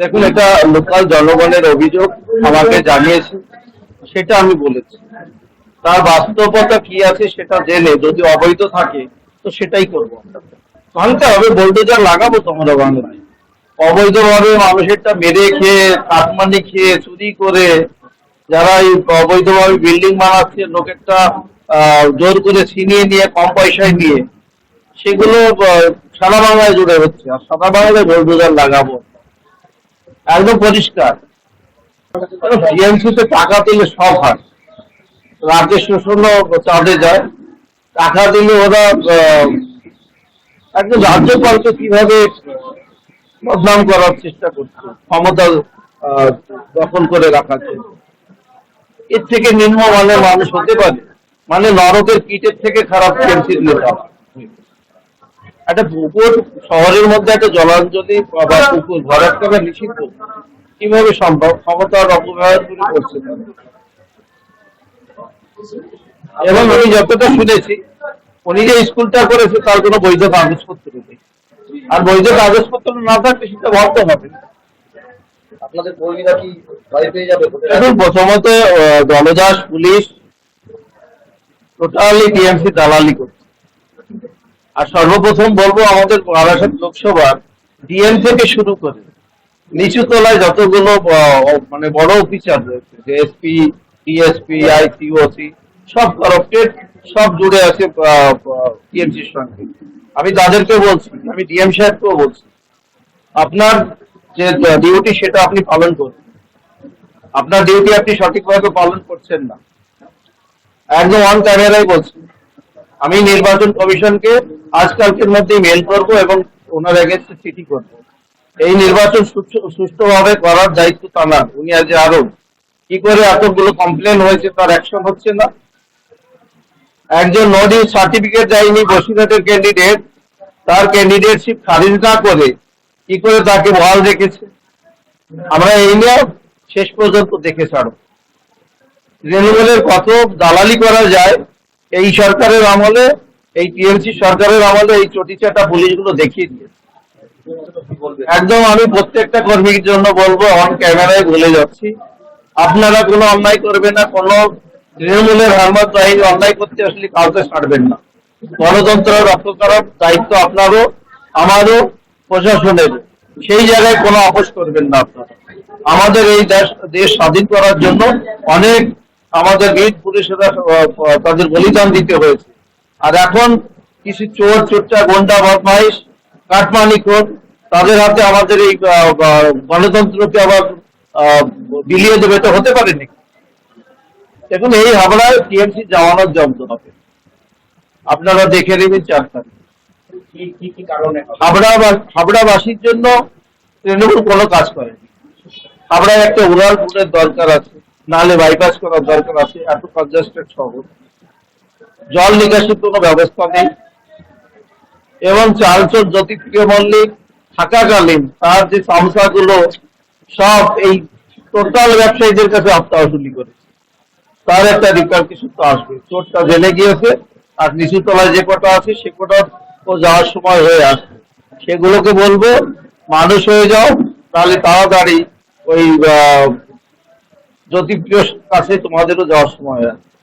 দেখুন, এটা লোকাল জনগণের অভিযোগ, আমাকে জানিয়েছে, সেটা আমি বলেছি। তার বাস্তবতা কি আছে সেটা জেনে, যদি অবৈধ থাকে, তো সেটাই করব ভাঙতে হবে, বোল্ডোজার লাগাবো তো আমরা বাংলায়। অবৈধভাবে মানুষেরটা মেরে খেয়ে, কাটমানি খেয়ে, চুরি করে, যারা এই অবৈধভাবে বিল্ডিং বানাচ্ছে, লোকেরটা জোর করে ছিনিয়ে নিয়ে, কম পয়সায় নিয়ে, সেগুলো সারা বাংলায় জুড়ে হচ্ছে। আর সারা বাংলায় বোল্ডোজার লাগাবো। একদম পরিষ্কার। টাকা দিলে সব হয়। রাজ্যের শোষণও চাঁদে যায়। টাকা দিলে ওরা একদম রাজ্যপালকে কীভাবে বদনাম করার চেষ্টা করছে, ক্ষমতা দখল করে রাখার জন্য। এর থেকে নিম্ন মানের মানুষ হতে পারে। মানে নরকের কীটের থেকে খারাপ টিএমসির নেতা। একটা পুকুর শহরের মধ্যে একটা জলাঞ্জলি বা পুকুর ভরাট করা নিষিদ্ধ কীভাবে সম্ভব? ক্ষমতার অপব্যবহার করে করছে এবং আমি যতটা শুনেছি উনি যে স্কুলটা করেছে তার কোনো বৈধ কাগজপত্র নেই। আর বৈধ কাগজপত্র না থাকলে সেটা ভাবতে হবে আপনাদের কর্মীরা কি ভয় পেয়ে যাবে? এখন প্রথমত দলদাস পুলিশ টোটালি টিএমসি দালালি করছে। আর সর্বপ্রথম বলব আমাদের বারাসাত লোকসভার ডিএম থেকে শুরু করে নিচু তলায় যতগুলো মানে বড় অফিসার রয়েছে এসপি ডিএসপি আইসিওসি সব কারাপ্টেড, সব জুড়ে আছে টিএমসির সঙ্গে। আমি তাদেরকে বলছি, আমি ডিএম সাহেবকেও বলছি, আপনার যে ডিউটি সেটা আপনি পালন করুন। আপনার ডিউটি আপনি সঠিকভাবে পালন করছেন না। একদম অন ক্যামেরাই বলছি। আমি নির্বাচন কমিশনকে আজকালকের মধ্যেই মেল করব এবং ওনার এগেনস্টে চিঠি করব। এই নির্বাচন সুষ্ঠু- সুষ্ঠুভাবে করার দায়িত্ব তাঁর উনি আজ আরও কি করে এতগুলো কমপ্লেন হয়েছে তার অ্যাকশন হচ্ছে না। একজন নদী সার্টিফিকেট যায়নি বসিরহাটের ক্যান্ডিডেট তার ক্যান্ডিডেটশিপ খারিজ না করে কি করে তাকে বহাল রেখেছে? আমরা এই নিয়ে শেষ পর্যন্ত দেখে ছাড়ব। তৃণমূলের কত দালালি করা যায়, এই সরকারের আমলে এই টিএমসি সরকারের আমলে এই চটিচাটা পুলিশগুলো দেখিয়ে দিয়েছে। একদম আমি প্রত্যেকটা কর্মীর জন্য বলব অন ক্যামেরায় বলে যাচ্ছি। আপনারা কোনো অন্যায় করবেন না, কোনো তৃণমূলের হারমাত বাহিনী অন্যায় করতে আসলে কাউকে ছাড়বেন না। গণতন্ত্র রক্ষা করার দায়িত্ব আপনারও, আমারও, প্রশাসনের। সেই জায়গায় কোনো আপোষ করবেন না আপনারা। আমাদের এই দেশ দেশ স্বাধীন করার জন্য অনেক আমাদের বীর পুরুষেরা তাদের বলিদান দিতে হয়েছে। আর এখন কিছু চোর চোরটা গন্ডা বদমাইশ কাটমানি খোর তাদের হাতে আমাদের এই গণতন্ত্রকে আবার বিলিয়ে দেবে তো হতে পারে নাকি দেখুন এই হাবড়ায় টিএমসি জামানত জব্দ হবে আপনারা দেখে নেবেন চার তারিখ হাবড়া হাবড়াবাসীর জন্য তৃণমূল কোনো কাজ করেনি। হাবড়ায় একটা উড়াল উড়ালপুরের দরকার আছে। নাহলে বাইপাস করার দরকার আছে। এত কনজাস্টেড শহর। জল নিকাশির কোনো ব্যবস্থা নেই। এবং চালচর জ্যোতিপ্রিয় মল্লিক থাকাকালীন তার যে সংস্থাগুলো সব এই টোটাল ব্যবসায়ীদের কাছে আসুলি করেছে। তার একটা রিপার্কেশন তো আসবে। চোরটা জেলে গিয়েছে, আর নিচু তলায় যে কটা আছে, সে কটা ও যাওয়ার সময় হয়ে আসবে। সেগুলোকে বলব, মানুষ হয়ে যাও, তাহলে তাড়াতাড়ি ওই জ্যোতিপ্রিয় কাছে তোমাদেরও যাওয়ার সময় হয়ে আসবে।